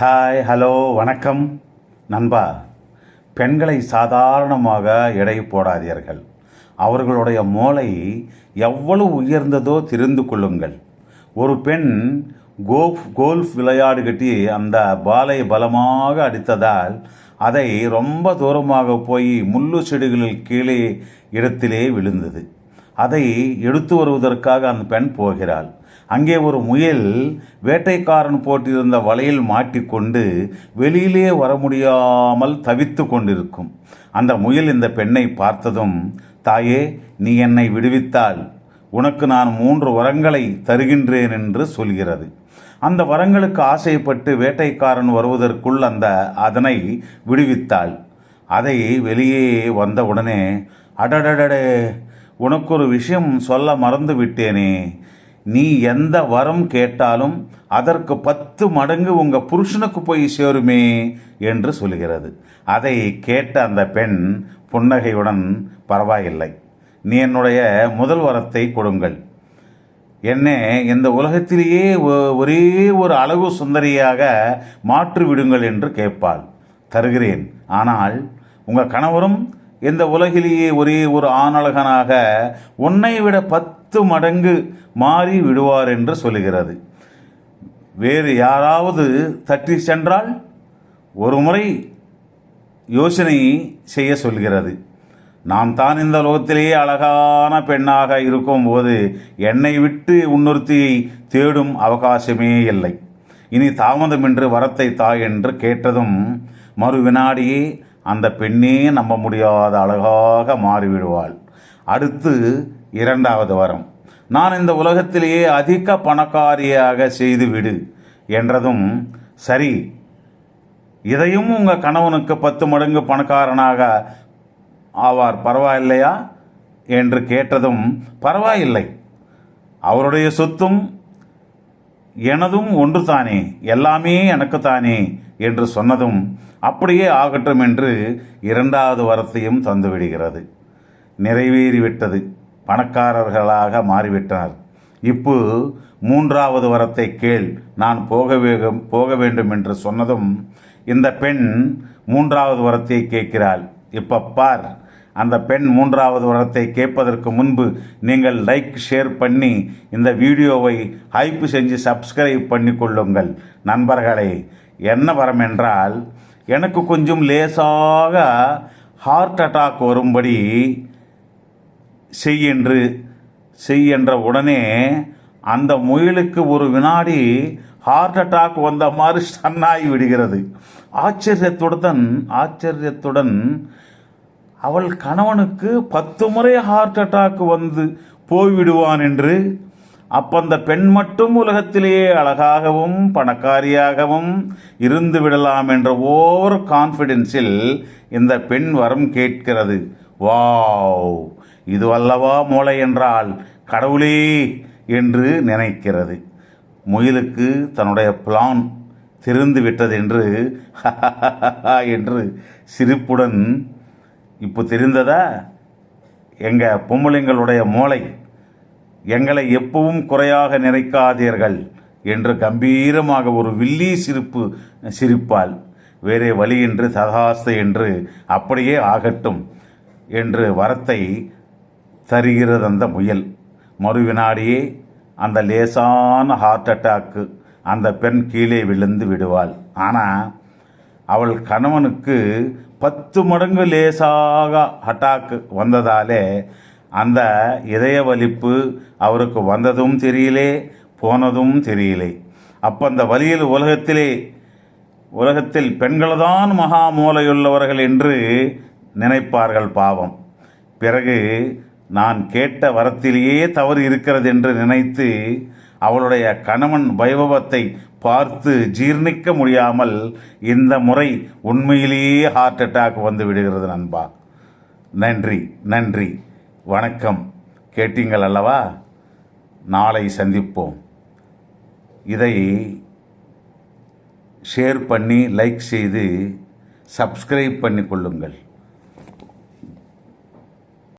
Hi hello வணக்கம். நண்பா பெண்களை சாதாரணமாக எடை போடாதீர்கள். அவர்களுடைய மூளை எவ்வளவு உயர்ந்ததோ தெரிந்து கொள்ளுங்கள். ஒரு பெண் கோல்ஃப் கோல்ஃப் விளையாடு கட்டி அந்த பாலை பலமாக அடித்ததால் அதை ரொம்ப தூரமாக போய் முள்ளு செடிகளில் கீழே இடத்திலே விழுந்தது. அதை எடுத்து வருவதற்காக அந்த பெண் போகிறாள். அங்கே ஒரு முயல் வேட்டைக்காரன் போட்டிருந்த வலையில் மாட்டிக்கொண்டு வெளியிலே வர முடியாமல் தவித்து கொண்டிருக்கும். அந்த முயல் இந்த பெண்ணை பார்த்ததும் தாயே நீ என்னை விடுவித்தால் உனக்கு நான் மூன்று வரங்களை தருகின்றேன் என்று சொல்கிறது. அந்த வரங்களுக்கு ஆசைப்பட்டு வேட்டைக்காரன் வருவதற்குள் அந்த அதனை விடுவித்தாள். அதை வெளியே வந்தவுடனே அடடடடே உனக்கு ஒரு விஷயம் சொல்ல மறந்து விட்டேனே நீ எந்த வரம் கேட்டாலும் அதற்கு பத்து மடங்கு உங்கள் புருஷனுக்கு போய் சேருமே என்று சொல்கிறது அதை கேட்ட அந்த பெண் புன்னகையுடன் பரவாயில்லை. நீ என்னுடைய முதல் வரத்தை கொடுங்கள். என்னை இந்த உலகத்திலேயே ஒ- ஒரே ஒரு அழகு சுந்தரியாக மாற்றி விடுங்கள் என்று கேட்பாள். தருகிறேன். ஆனால் உங்கள் கணவரும் இந்த உலகிலேயே ஒரே ஒரு ஆணழகனாக உன்னை விட பத்து மடங்கு மாறி விடுவார் என்று சொல்லுகிறது. வேறு யாராவது தட்டி சென்றால் ஒரு முறை யோசனை செய்ய சொல்கிறது. நாம் தான் இந்த லோகத்திலேயே அழகான பெண்ணாக இருக்கும்போது என்னை விட்டு உன்னொருத்தியை தேடும் அவகாசமே இல்லை. இனி தாமதமின்றி வரத்தை தா என்று கேட்டதும் மறு வினாடியே அந்த பெண்ணே நம்ப முடியாத அழகாக மாறிவிடுவாள். அடுத்து இரண்டாவது வரம். நான் இந்த உலகத்திலேயே அதிக பணக்காரியாக செய்துவிடு என்றதும் சரி இதையும் உங்கள் கணவனுக்கு பத்து மடங்கு பணக்காரனாக ஆவார் பரவாயில்லையா? என்று கேட்டதும் பரவாயில்லை. அவருடைய சொத்தும் எனதும் ஒன்று தானே எல்லாமே எனக்கு தானே என்று சொன்னதும் அப்படியே ஆகட்டும் என்று இரண்டாவது வரத்தையும் தந்துவிடுகிறது நிறைவேறிவிட்டது. பணக்காரர்களாக மாறிவிட்டனர் இப்போ மூன்றாவது வரத்தை கேள். நான் போக வேகம் போக வேண்டும் என்று சொன்னதும் இந்த பெண் மூன்றாவது வரத்தை கேட்கிறாள். இப்போ பார் அந்த பெண் மூன்றாவது வரத்தை கேட்பதற்கு முன்பு நீங்கள் லைக் ஷேர் பண்ணி இந்த வீடியோவை ஹைப் செஞ்சு சப்ஸ்கிரைப் பண்ணி கொள்ளுங்கள் நண்பர்களே என்ன வரம் என்றால் எனக்கு கொஞ்சம் லேசாக ஹார்ட் அட்டாக் வரும்படி செய் என்று செய் என்ற உடனே அந்த முயலுக்கு ஒரு வினாடி ஹார்ட் அட்டாக் வந்த மாதிரி ஸ்டன்னாகி விடுகிறது. ஆச்சரியத்துடன் ஆச்சரியத்துடன் அவள் கணவனுக்கு பத்து முறை ஹார்ட் அட்டாக் வந்து போய்விடுவான் என்று அப்ப அந்த பெண் மட்டும் உலகத்திலேயே அழகாகவும் பணக்காரியாகவும் இருந்து விடலாம் என்ற ஓவர் கான்ஃபிடென்ஸில் இந்த பெண் வரம் கேட்கிறது. வாவ்! இது அல்லவா மூளை என்றால் கடவுளே! என்று நினைக்கிறது. முயலுக்கு தன்னுடைய பிளான் திருந்து விட்டது என்று என்று சிரிப்புடன் இப்போ தெரிந்ததா? எங்கள் பொம்பளைங்களுடைய மூளை எங்களை எப்பவும் குறையாக நினைக்காதீர்கள் என்று கம்பீரமாக ஒரு வில்லி சிரிப்பு சிரிப்பாள் வேறே வழியின்றி ததாஸ்து என்று அப்படியே ஆகட்டும் என்று வரத்தை தருகிறது அந்த முயல். மறு வினாடியே அந்த லேசான ஹார்ட் அட்டாக்கு அந்த பெண் கீழே விழுந்து விடுவாள். ஆனால் அவள் கணவனுக்கு பத்து மடங்கு லேசாக அட்டாக்கு வந்ததாலே அந்த இதய வலிப்பு அவருக்கு வந்ததும் தெரியலே போனதும் தெரியலே. அப்போ அந்த வலியில் உலகத்திலே உலகத்தில் பெண்கள்தான் மகா மூலையுள்ளவர்கள் என்று நினைப்பார்கள் பாவம். பிறகு நான் கேட்ட வரத்திலேயே தவறு இருக்கிறது என்று நினைத்து அவளுடைய கணவன் வைபவத்தை பார்த்து ஜீர்ணிக்க முடியாமல் இந்த முறை உண்மையிலேயே ஹார்ட் அட்டாக் வந்து விடுகிறது நண்பா. நன்றி நன்றி. வணக்கம். கேட்டீங்கள் அல்லவா? நாளை சந்திப்போம். இதை ஷேர் பண்ணி லைக் செய்து சப்ஸ்கிரைப் பண்ணி கொள்ளுங்கள்